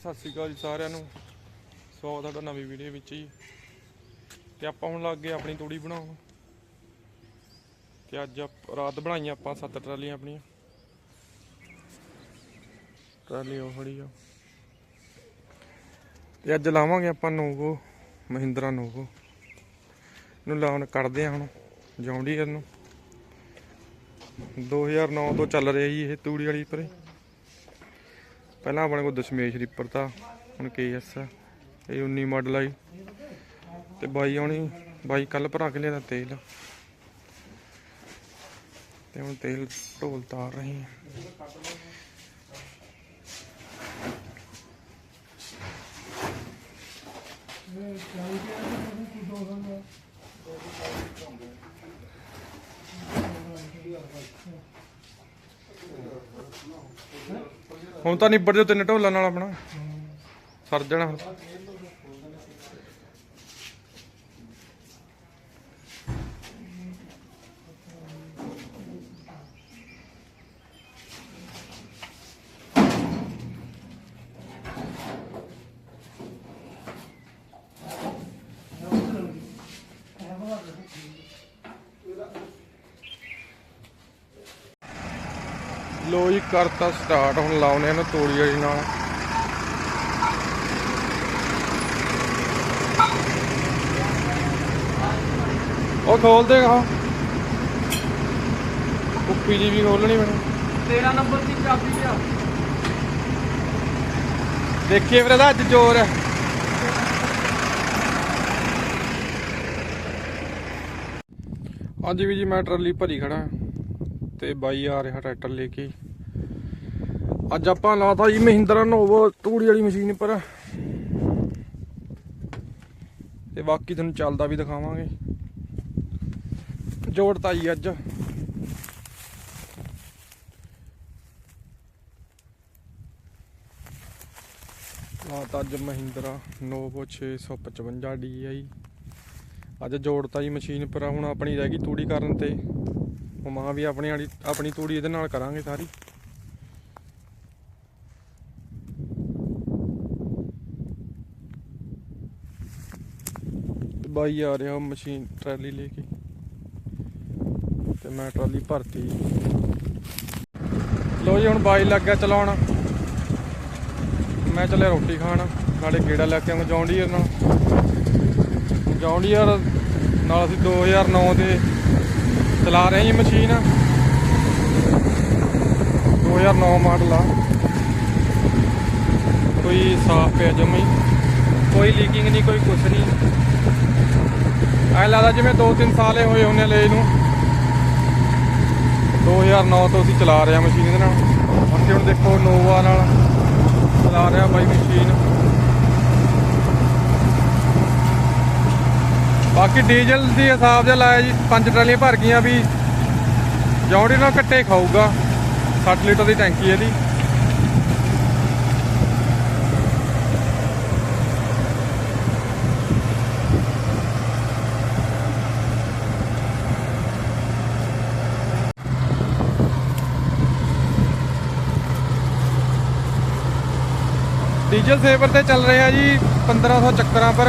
ਸਤਿ ਸ਼੍ਰੀ ਅਕਾਲ ਜੀ ਸਾਰਿਆਂ ਨੂੰ। ਸਵਾਗਤ ਤੁਹਾਡਾ ਨਵੀਂ ਵੀਡੀਓ ਵਿੱਚ ਜੀ। ਤੇ ਆਪਾਂ ਹੁਣ ਲੱਗ ਗਏ ਆਪਣੀ ਤੂੜੀ ਬਣਾਉਣ। ਤੇ ਅੱਜ ਰਾਤ ਬਣਾਈਆਂ ਆਪਾਂ ਸੱਤ ਟਰਾਲੀਆਂ ਆਪਣੀਆਂ। ਟਰਾਲੀ ਉਹ ਖੜੀ ਆ। ਤੇ ਅੱਜ ਲਾਵਾਂਗੇ ਆਪਾਂ ਨੋਵੋ, ਮਹਿੰਦਰਾ ਨੋਵੋ। ਨੂੰ ਲਾਉਣ ਕੱਢਦੇ ਆ ਹੁਣ, ਜੌਂਡੀਅਰ ਨੂੰ। 2009 ਤੋਂ ਚੱਲ ਰਿਹਾ ਜੀ ਇਹ ਤੂੜੀ ਵਾਲੀ ਪਰੇ ਪਹਿਲਾਂ ਆਪਣੇ ਕੋਲ ਦਸ਼ਮੇਸ਼ ਰੀਪਰ ਤਾਂ, ਹੁਣ ਕੇਐਸ ਇਹ 19 ਮਾਡਲ ਆਈ ਤੇ ਬਾਈ ਆਉਣੀ, ਬਾਈ ਕੱਲ ਭਰਾ ਕੇ ਲਿਆ ਤੇਲ। ਤੇ ਹੁਣ ਤੇਲ ਢੋਲ ਤਾਰ ਰਹੇ ਹਾਂ। ਹੁਣ ਤਾਂ ਨਿਬੜ ਜੋ ਤਿੰਨ ਢੋਲਾਂ ਨਾਲ ਆਪਣਾ। ਸਰ ਜਾਣਾ ਹੁਣ। ਲੋ ਜੀ ਕਰਤਾ ਸਟਾਰਟ ਹੁਣ ਲਾਉਨੇ ਇਹਨੂੰ ਤੋੜੀ ਵਾਲੀ ਨਾਲ। ਉਹ ਖੋਲ ਦੇਗਾ ਕੁੱਪੀ ਜੀ ਵੀ ਖੋਲਣੀ ਮੈਨੂੰ। 13 ਨੰਬਰ ਦੀ ਚਾਬੀ ਲਿਆ ਦੇਖੀਏ ਵੀਰੇ ਦਾ ਅੱਜ ਜ਼ੋਰ ਹੈ ਹਾਂਜੀ ਵੀ ਜੀ ਮੈਂ ਟਰਾਲੀ ਭਰੀ ਖੜਾ ਤੇ ਬਾਈ ਆ ਰਿਹਾ ਟਰੈਕਟਰ ਲੈ ਕੇ। ਅੱਜ ਆਪਾਂ ਲਾਤਾ ਜੀ ਮਹਿੰਦਰਾ ਨੋਵੋ ਤੂੜੀ ਵਾਲੀ ਮਸ਼ੀਨ ਪਰ। ਤੇ ਬਾਕੀ ਤੁਹਾਨੂੰ ਚੱਲਦਾ ਵੀ ਦਿਖਾਵਾਂਗੇ। ਜੋੜਤਾ ਜੀ ਅੱਜ। ਲਾਤਾ ਅੱਜ ਮਹਿੰਦਰਾ ਨੋਵੋ 655 DI ਅੱਜ ਜੋੜਤਾ ਜੀ ਮਸ਼ੀਨ ਪਰ ਹੁਣ ਆਪਣੀ ਰਹਿ ਗਈ ਤੂੜੀ ਕਰਨ ਤੇ। ਉਹ ਮਾਂ ਵੀ ਆਪਣੀ ਵਾਲੀ ਆਪਣੀ ਤੂੜੀ ਇਹਦੇ ਨਾਲ ਕਰਾਂਗੇ ਸਾਰੀ। ਬਾਈ ਆ ਰਿਹਾ ਮਸ਼ੀਨ ਟਰਾਲੀ ਲੈ ਕੇ। ਤੇ ਮੈਂ ਟਰਾਲੀ ਭਰਤੀ। ਲੋ ਜੀ, ਹੁਣ ਬਾਈ ਲੱਗ ਗਿਆ ਚਲਾਉਣ। ਮੈਂ ਚੱਲਿਆ ਰੋਟੀ ਖਾਣ। ਨਾਲੇ ਗੇੜਾ ਲੈ ਕੇ ਆਵਾਂ ਜੌਂਡੀਅਰ ਨਾਲ। ਜੌਂਡੀਅਰ ਨਾਲ ਅਸੀਂ 2009 ਦੇ ਚਲਾ ਰਹੇ ਹਾਂ ਜੀ ਮਸ਼ੀਨ। 2009 ਮਾਡਲ ਆ। ਕੋਈ ਸਾਫ਼ ਪਿਆ ਜਮਾ ਹੀ। ਕੋਈ ਲੀਕਿੰਗ ਨਹੀਂ, ਕੋਈ ਕੁਛ ਨਹੀਂ। ਐ ਲੱਗਦਾ ਜਿਵੇਂ 2-3 ਹੀ ਹੋਏ ਉਹਨੇ ਲਏ ਨੂੰ। 2009 ਤੋਂ ਅਸੀਂ ਚਲਾ ਰਹੇ ਹਾਂ ਮਸ਼ੀਨ ਇਹਦੇ ਨਾਲ। ਅਸੀਂ ਹੁਣ ਦੇਖੋ ਨੋਵਾ ਨਾਲ ਚਲਾ ਰਿਹਾ ਬਾਈ ਮਸ਼ੀਨ। ਬਾਕੀ ਡੀਜ਼ਲ ਦੀ ਹਿਸਾਬ ਜਿਹਾ ਲਾਇਆ ਜੀ, ਪੰਜ ਟਰਾਲੀਆਂ ਭਰ ਗਈਆਂ ਵੀ ਜੌਂਡੀ ਨਾਲ ਕੱਟੇ ਖਾਊਗਾ 60 ਲੀਟਰ ਦੀ ਟੈਂਕੀ ਇਹਦੀ। ਡੀਜ਼ਲ ਸੇਵਰ ਤੇ ਚੱਲ ਰਿਹਾ ਜੀ 1500 ਚੱਕਰਾਂ ਪਰ।